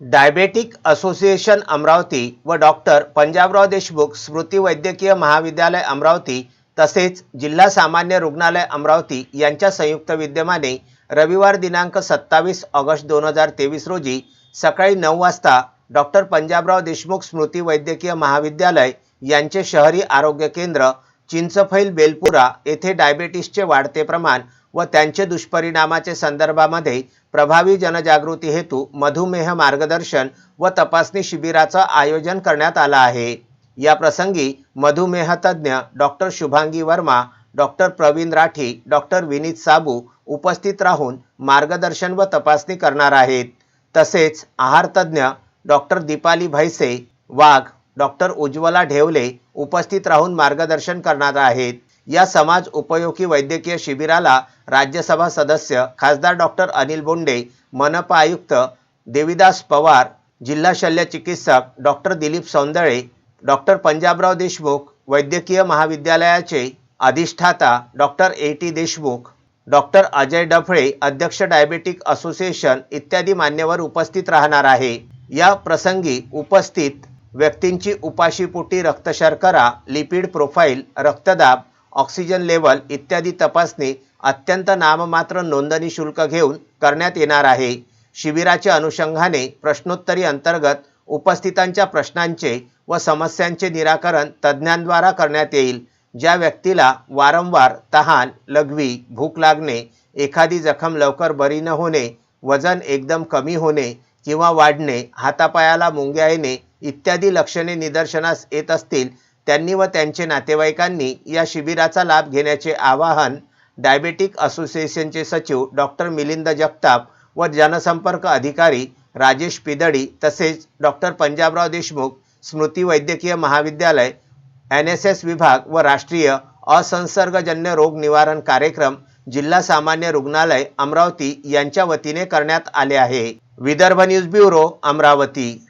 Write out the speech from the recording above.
Diabetic association Amravati व doctor Panjabrao Deshmukh स्मृती वैद्यकीय महाविद्यालय अमरावती तसेच जिल्हा सामान्य रुग्णालय अमरावती यांच्या संयुक्त विद्यमाने रविवार दिनांक सत्तावीस ऑगस्ट दोन हजार तेवीस रोजी सकाळी नऊ वाजता डॉक्टर पंजाबराव देशमुख स्मृती वैद्यकीय महाविद्यालय यांचे शहरी आरोग्य केंद्र चिंचफैल बेलपुरा येथे डायबेटिसचे वाढते प्रमाण व त्यांचे दुष्परिणामाचे संदर्भामध्ये प्रभावी जनजागृती हेतू मधुमेह मार्गदर्शन व तपासणी शिबिराचं आयोजन करण्यात आलं आहे. या प्रसंगी मधुमेह तज्ज्ञ doctor Shubhangi Verma doctor Praveen Rathi doctor Vineet Sabu उपस्थित राहून मार्गदर्शन व तपासणी करणार आहेत. तसेच आहार तज्ज्ञ डॉक्टर दीपाली भैसे वाघ डॉक्टर उज्ज्वला ढेवले उपस्थित राहून मार्गदर्शन करणार आहेत. या समाज उपयोगी वैद्यकीय शिबिराला राज्यसभा सदस्य खासदार डॉक्टर अनिल बोंडे मनपा आयुक्त देविदास पवार जिल्हा शल्य चिकित्सक डॉक्टर दिलीप सौंदळे डॉक्टर पंजाबराव देशमुख वैद्यकीय महाविद्यालयाचे अधिष्ठाता doctor A T Deshmukh doctor Ajay Daphale अध्यक्ष डायबेटिक असोसिएशन इत्यादी मान्यवर उपस्थित राहणार आहे. या प्रसंगी उपस्थित व्यक्तींची उपाशीपोटी रक्तशर्करा लिपिड प्रोफाईल रक्तदाब ऑक्सिजन लेवल इत्यादी तपासणी अत्यंत नाममात्र नोंदणी शुल्क घेऊन करण्यात येणार आहे. शिबिराच्या अनुषंगाने प्रश्नोत्तरी अंतर्गत उपस्थितांच्या प्रश्नांचे व समस्यांचे निराकरण तज्ज्ञांद्वारा करण्यात येईल. ज्या व्यक्तीला वारंवार तहान लघवी भूक लागणे एखादी जखम लवकर बरी न होणे वजन एकदम कमी होणे किंवा वाढणे हातापायाला मुंग्या येणे इत्यादी लक्षणे निदर्शनास येत असतील त्यांनी व त्यांचे नातेवाईकांनी या शिबिराचा लाभ घेण्याचे आवाहन डायबेटिक असोसिएशनचे सचिव डॉक्टर मिलिंद जगताप व जनसंपर्क अधिकारी राजेश पिदडी तसेच डॉक्टर पंजाबराव देशमुख स्मृती वैद्यकीय महाविद्यालय एन एस एस विभाग व राष्ट्रीय असंसर्गजन्य रोग निवारण कार्यक्रम जिल्हा सामान्य रुग्णालय अमरावती यांच्या वतीने करण्यात आले आहे. Vidarbha news bureau Amravati.